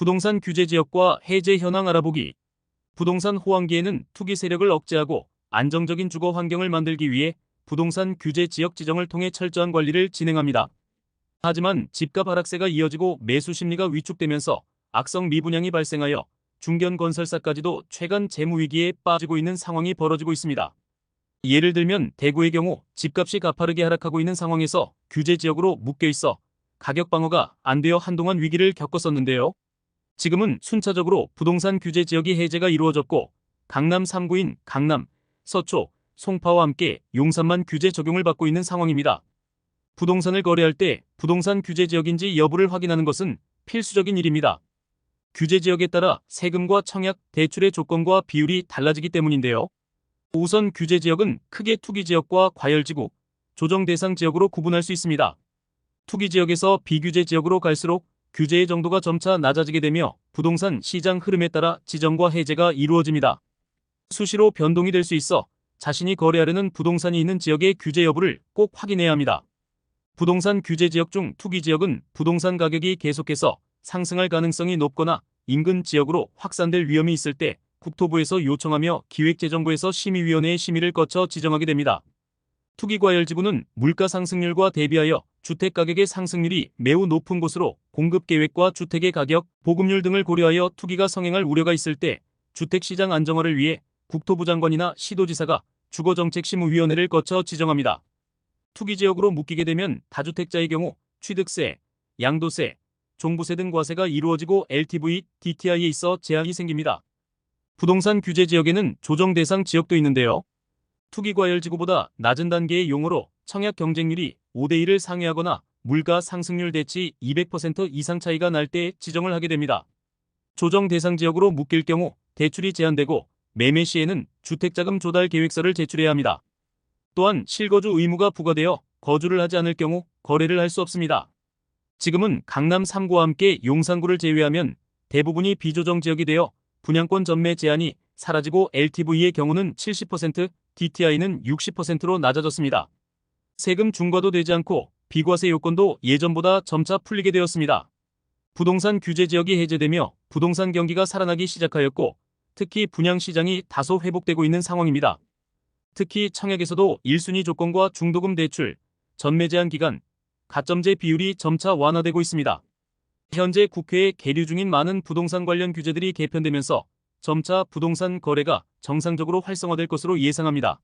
부동산 규제 지역과 해제 현황 알아보기. 부동산 호황기에는 투기 세력을 억제하고 안정적인 주거 환경을 만들기 위해 부동산 규제 지역 지정을 통해 철저한 관리를 진행합니다. 하지만 집값 하락세가 이어지고 매수 심리가 위축되면서 악성 미분양이 발생하여 중견 건설사까지도 최근 재무 위기에 빠지고 있는 상황이 벌어지고 있습니다. 예를 들면 대구의 경우 집값이 가파르게 하락하고 있는 상황에서 규제 지역으로 묶여 있어 가격 방어가 안 되어 한동안 위기를 겪었었는데요. 지금은 순차적으로 부동산 규제 지역이 해제가 이루어졌고 강남 3구인 강남, 서초, 송파와 함께 용산만 규제 적용을 받고 있는 상황입니다. 부동산을 거래할 때 부동산 규제 지역인지 여부를 확인하는 것은 필수적인 일입니다. 규제 지역에 따라 세금과 청약, 대출의 조건과 비율이 달라지기 때문인데요. 우선 규제 지역은 크게 투기 지역과 과열지구, 조정 대상 지역으로 구분할 수 있습니다. 투기 지역에서 비규제 지역으로 갈수록 규제의 정도가 점차 낮아지게 되며 부동산 시장 흐름에 따라 지정과 해제가 이루어집니다. 수시로 변동이 될 수 있어 자신이 거래하려는 부동산이 있는 지역의 규제 여부를 꼭 확인해야 합니다. 부동산 규제 지역 중 투기 지역은 부동산 가격이 계속해서 상승할 가능성이 높거나 인근 지역으로 확산될 위험이 있을 때 국토부에서 요청하며 기획재정부에서 심의위원회의 심의를 거쳐 지정하게 됩니다. 투기과열지구는 물가 상승률과 대비하여 주택 가격의 상승률이 매우 높은 곳으로 공급 계획과 주택의 가격, 보급률 등을 고려하여 투기가 성행할 우려가 있을 때 주택시장 안정화를 위해 국토부 장관이나 시도지사가 주거정책심의위원회를 거쳐 지정합니다. 투기 지역으로 묶이게 되면 다주택자의 경우 취득세, 양도세, 종부세 등 과세가 이루어지고 LTV, DTI에 있어 제한이 생깁니다. 부동산 규제 지역에는 조정 대상 지역도 있는데요. 투기과열지구보다 낮은 단계의 용어로 청약 경쟁률이 5대1을 상회하거나 물가 상승률 대치 200% 이상 차이가 날 때 지정을 하게 됩니다. 조정 대상 지역으로 묶일 경우 대출이 제한되고 매매 시에는 주택자금 조달 계획서를 제출해야 합니다. 또한 실거주 의무가 부과되어 거주를 하지 않을 경우 거래를 할 수 없습니다. 지금은 강남 3구와 함께 용산구를 제외하면 대부분이 비조정 지역이 되어 분양권 전매 제한이 사라지고 LTV의 경우는 70%, DTI는 60%로 낮아졌습니다. 세금 중과도 되지 않고 비과세 요건도 예전보다 점차 풀리게 되었습니다. 부동산 규제 지역이 해제되며 부동산 경기가 살아나기 시작하였고 특히 분양 시장이 다소 회복되고 있는 상황입니다. 특히 청약에서도 1순위 조건과 중도금 대출, 전매 제한 기간, 가점제 비율이 점차 완화되고 있습니다. 현재 국회에 계류 중인 많은 부동산 관련 규제들이 개편되면서 점차 부동산 거래가 정상적으로 활성화될 것으로 예상합니다.